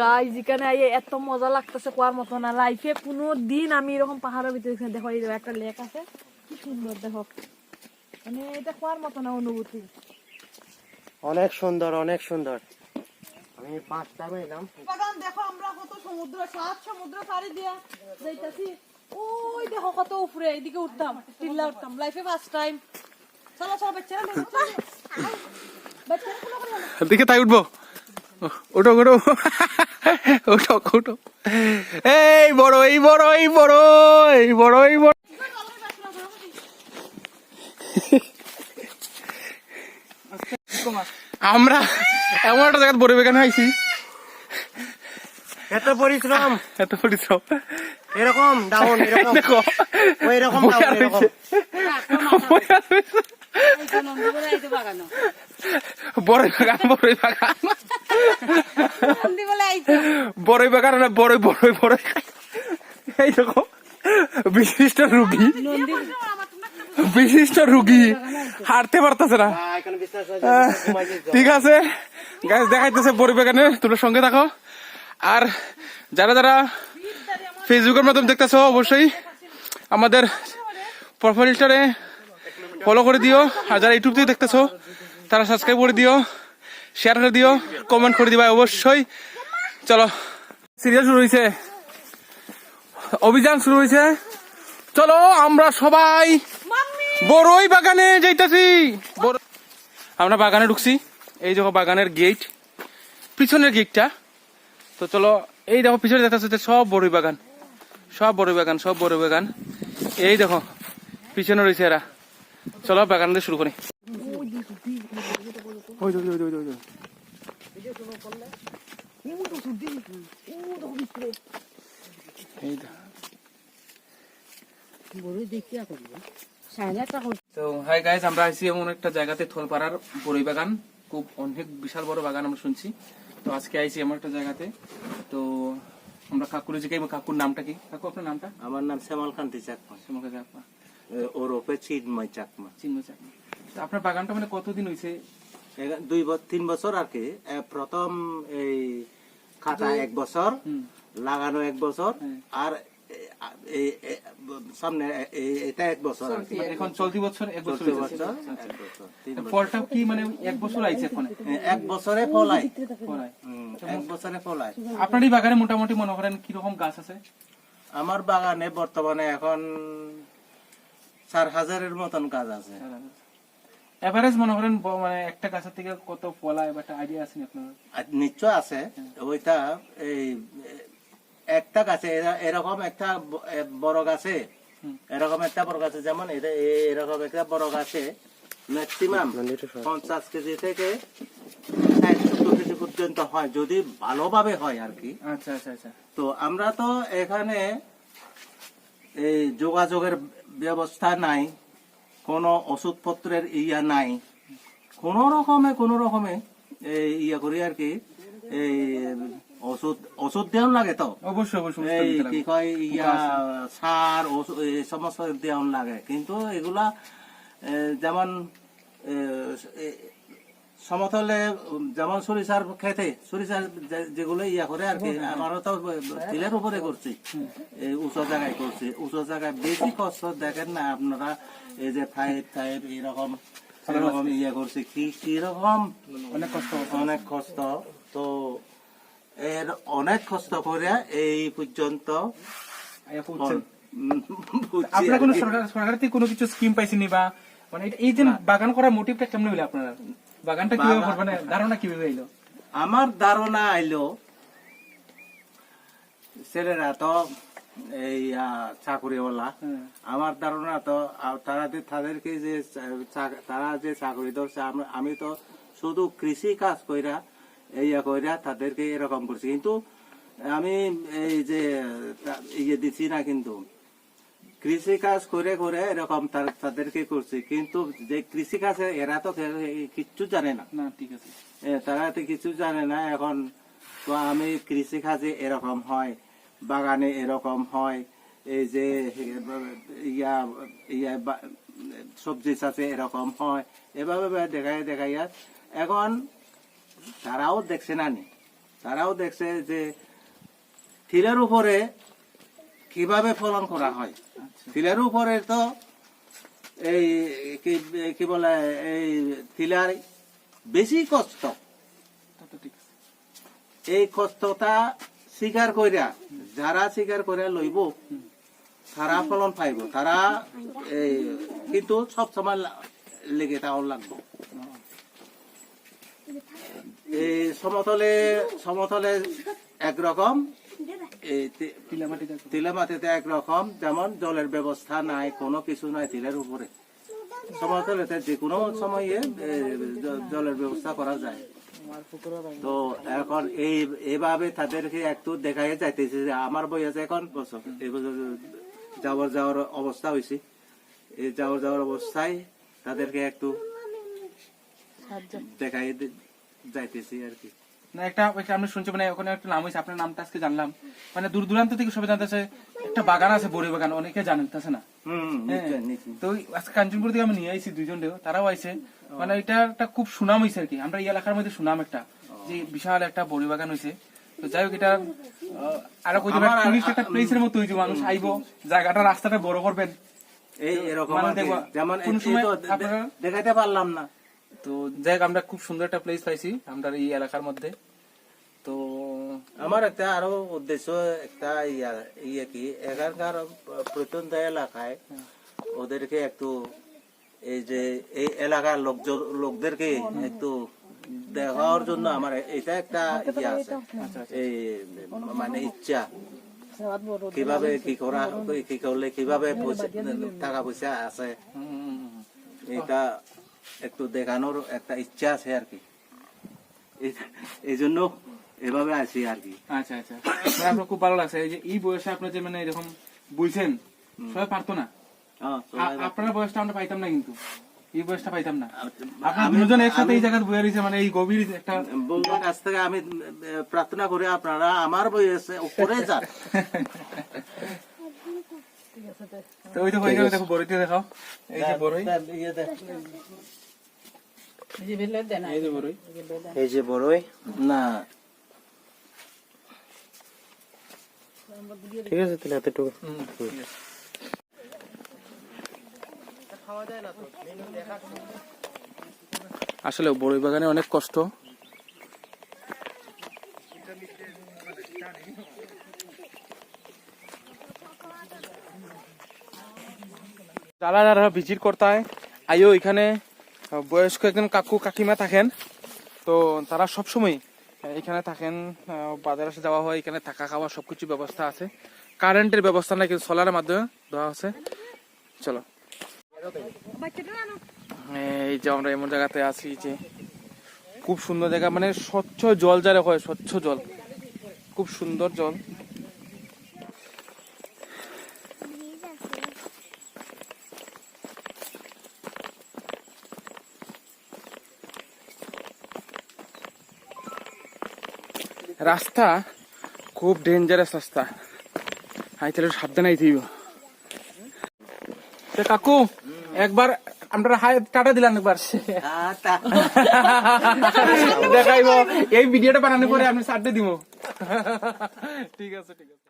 গাই যেখানে আইয়ে এত মজা লাগতেছে কোয়ার মতো না। লাইফে কোনো দিন আমি এরকম পাহাড়ের ভিতরে দেখো এই একটা লেক আছে। কি সুন্দর দেখো। মানে এটা কোয়ার মতো না অনুভূতি। অনেক সুন্দর অনেক সুন্দর। আমি পাঁচটা এলাম বাগান দেখো আমরা কত সমুদ্র সাত সমুদ্র পাড়ি দিয়া যাইতাছি। ওই দেখো কত উপরে এদিকে উঠতাম টিল্লা উঠতাম। লাইফে ফার্স্ট টাইম চলো চলো চলো। দেখে তাই উঠবো? ওঠো ওঠো। ওঠো ওঠো। এই বড় এই বড় এই বড় এই বড় এই বড়। আমরা এমন একটা জায়গায় বড় বেগানে আইছি। এত পরিশ্রম। এত পরিশ্রম। এরকম ডাউন এরকম। দেখো। ওই রকম বইয়া ডাউন এরকম। বড়ই বাগান বড়ই বাগান। বড়ই বাগান না বড়ই বড়ই বড়ই এই দেখো বিশিষ্ট রুগী। বিশিষ্ট রুগী। হাঁটতে পারতেছে না। ঠিক আছে। গাছ দেখাইতেছে বড়ি বাগানে তোমরা সঙ্গে থাকো। আর যারা যারা ফেসবুকের মাধ্যমে দেখতেছো অবশ্যই আমাদের প্রোফাইলটারে ফলো করে দিও। আর যারা ইউটিউব থেকে দেখতেছো তারা সাবস্ক্রাইব করে দিও। শেয়ার করে দিও কমেন্ট করে দিবা অবশ্যই। চলো সিরিয়াল শুরু হয়েছে অভিযান শুরু হয়েছে চলো, আমরা সবাই বড়ই বাগানে যাইতাছি। আমরা বাগানে ঢুকছি। এই দেখো বাগানের গেট পিছনের গেটটা তো চলো, এই দেখো পিছনে দেখতেছে সব বড়ই বাগান। সব বড়ই বাগান, সব বড়ই বাগান। এই দেখো, পিছনে রয়েছে এরা। চলো, বাগান দিয়ে শুরু করি। ওই ওই ওই ওই দেখো। এই দেখো। তো হাই গাইজ আমরা আইসি এমন একটা জায়গাতে থলপাড়ার বড়ই বাগান খুব অনেক বিশাল বড় বাগান আমরা শুনছি। তো আজকে আইসি এমন একটা জায়গাতে। তো আমরা কাকুর নামটা কি? কাকু আপনার নামটা? আমার নাম শ্যামল কান্তি চাকমা। শ্যামল কাকা আপা ওরফে চিন্ময় চাকমা। চিন্ময় চাকমা। তো আপনার বাগানটা মানে কতদিন হয়েছে দুই তিন বছর আর কি প্রথম এই খাতা এক বছর লাগানো এক বছর হ্যাঁ। আর সামনে এটা এক বছর কি। এখন চলতি বছর এক বছর বছর আচ্ছা। বছর। ফলটা কি মানে এক বছর আইছে এখন এক বছরে ফলায়। এক বছরে ফলায় আপনার এই বাগানে মোটামুটি মনে করেন কীরকম গাছ আছে আমার বাগানে বর্তমানে এখন চার হাজারের মতন গাছ আছে এভারেজ মনে করেন মানে একটা গাছের থেকে কত ফলায় বা একটা আইডিয়া আছে আপনার? নিশ্চয় আছে। ওইটা এই একটা গাছে এরকম একটা বড় গাছে এরকম একটা বড় গাছে যেমন এরকম একটা বড় গাছে ম্যাক্সিমাম পঞ্চাশ কেজি থেকে সত্তর কেজি পর্যন্ত হয় যদি ভালোভাবে হয় আর কি। আচ্ছা আচ্ছা আচ্ছা। তো আমরা তো এখানে এই যোগাযোগের ব্যবস্থা নাই। কোনো ওষুধপত্রের ইয়া নাই। কোন রকমে কোন রকমে এই ইয়া করি আর কি এই ওষুধ ওষুধ দেওয়ান লাগে তো। অবশ্যই অবশ্যই এই কি কয় ইয়া সার সমস্ত দেওয়ান লাগে। কিন্তু এগুলা যেমন সমতলে যেমন সরিষার খেতে সরিষার যেগুলো ইয়া করে আর কি আমারও তো তিলের উপরে করছি। এই উঁচু জায়গায় করছি। উঁচু জায়গায় বেশি কষ্ট দেখেন না আপনারা এই যে ফাইভ ফাইভ এরকম এরকম ইয়ে করছি। কি কীরকম? অনেক কষ্ট অনেক কষ্ট। তো এর অনেক কষ্ট করে এই পর্যন্ত আপনারা কোনো সরকার সরকার থেকে কোনো কিছু স্কিম পাইছেনি বা মানে এই যে বাগান করার মোটিভটা কেমন হইল আপনারা? বাগানটা কীভাবে মানে ধারণা কীভাবে হইল আমার ধারণা আইলো ছেলেরা তো এই চাকরিওয়ালা। হ্যাঁ। আমার ধারণা তো তারা যে- তাদেরকে যে তারা যে চাকরি ধরছে আমি তো শুধু কৃষি কাজ কইরা ইয়া কইরা তাদেরকে এরকম করছি। কিন্তু আমি এই যে ইয়ে দিছি না কিন্তু। কৃষি কাজ করে করে এরকম তাদেরকে করছি। কিন্তু যে কৃষি কাজে এরা তো কিচ্ছু জানে না। না ঠিক আছে। তারা তো কিছু জানে না এখন। তো আমি কৃষি কাজে এরকম হয় বাগানে এরকম হয় এই যে ইয়া ইয়া সবজি চাষে এরকম হয় এভাবে দেখাই দেখাইয়া এখন তারাও দেখছে না নি। তারাও দেখছে যে তিলের উপরে কীভাবে ফলন করা হয়? তিলের উপরে তো এই কি বলে এই তিলার বেশি কষ্ট। এই কষ্টটা স্বীকার কইরা যারা স্বীকার করে লইব তারা ফলন পাইব। তারা এই কিন্তু সব সময় লেগে তাও লাগবো। এই সমতলে সমতলে একরকম এই তি- টিলা মাটি দেখো। তিলে মাটিতে একরকম যেমন জলের ব্যবস্থা নাই কোনো কিছু নাই তিলের উপরে। সমতলেতে যে কোনো সময়ে জলের ব্যবস্থা করা যায়। তো এখন এই এভাবে তাদেরকে একটু দেখাই যাইতেছে যে আমার বই আছে এখন বছর এই বছর যাওয়ার যাওয়ার অবস্থা হয়েছে এই যাওয়ার যাওয়ার অবস্থায় তাদেরকে একটু দেখাই যাইতেছি আর কি। না একটা শুনছি মানে ওখানে একটা নাম হয়েছে আপনার নামটা আজকে জানলাম। মানে দূর দূরান্ত থেকে সবাই জানতেছে একটা বাগান আছে বড়ি বাগান অনেকে জানেন তাছে না নিশ্চয় তো আজকে কাঞ্চনপুর থেকে আমি নিয়ে আইছি দুইজন তারাও আইছে। মানে এটা একটা খুব সুনাম হয়েছে আর কি আমরা এই এলাকার মধ্যে সুনাম একটা যে বিশাল একটা বড়ি বাগান হয়েছে তো যাই হোক এটা আরও কই আমার- টুরিস্ট একটা প্লেসের মতো হয়েছে মানুষ আইবো জায়গাটা রাস্তাটা বড় করবেন। এই এরকম মানে যেমন দেখাইতে পারলাম না। তো যাই হোক আমরা খুব সুন্দর একটা প্লেস পাইছি আমরা এই এলাকার মধ্যে। তো আমার একটা আরও উদ্দেশ্য একটা ইয়া কি এখানকার প্রত্যন্ত এলাকায় ওদেরকে একটু এই যে এই এলাকার লোক লোকদেরকে একটু দেখার জন্য আমার এটা একটা ইয়ে আছে। এই মানে ইচ্ছা। কীভাবে কি করা কি করলে কীভাবে টাকা পয়সা আছে। এটা একটু দেখানোর একটা ইচ্ছা আছে আর কি। এই- জন্য এভাবে আছি আর কি। আচ্ছা আচ্ছা। আপনার খুব ভালো লাগছে। এই যে এই বয়সে আপনার যে মানে এরকম বলছেন সবাই পারতো না। হ্যাঁ, আপনার বয়সটা আমরা পাইতাম না কিন্তু। এই বয়সটা পাইতাম না। দুজন একসাথে এই জায়গায় বয়ে রয়েছে মানে এই গভীর একটা কাছ থেকে আমি প্রার্থনা করি আপনারা আমার বয়সে উপরে যান। তো ওই দেখো এইখানে দেখো বড়ইতে দেখাও। এই যে বড়ই। এই যে বড়ই। এই যে বড়ই? না। ঠিক আছে তাহলে আসলে বড়ই বাগানে অনেক কষ্ট। যারা ভিজিট করতে হয় আইও এখানে বয়স্ক একজন কাকু কাকিমা থাকেন। তো তারা সবসময় এখানে থাকেন বাজারে আসে যাওয়া হয় এখানে থাকা খাওয়া সবকিছু ব্যবস্থা আছে। কারেন্টের ব্যবস্থা কিন্তু সোলারের মাধ্যমে দেওয়া আছে। চলো। এই যে আমরা এমন জায়গাতে আছি যে খুব সুন্দর জায়গা মানে স্বচ্ছ জল যারা হয় স্বচ্ছ জল। খুব সুন্দর জল। রাস্তা খুব ডেঞ্জারাস রাস্তা। হাই তাহলে সাবধান থাকব কাকু, একবার আমরা হাই, টাটা দিলাম একবার। দেখাইব, এই ভিডিওটা বানানোর পরে আমি সারটা দিব। ঠিক আছে ঠিক আছে।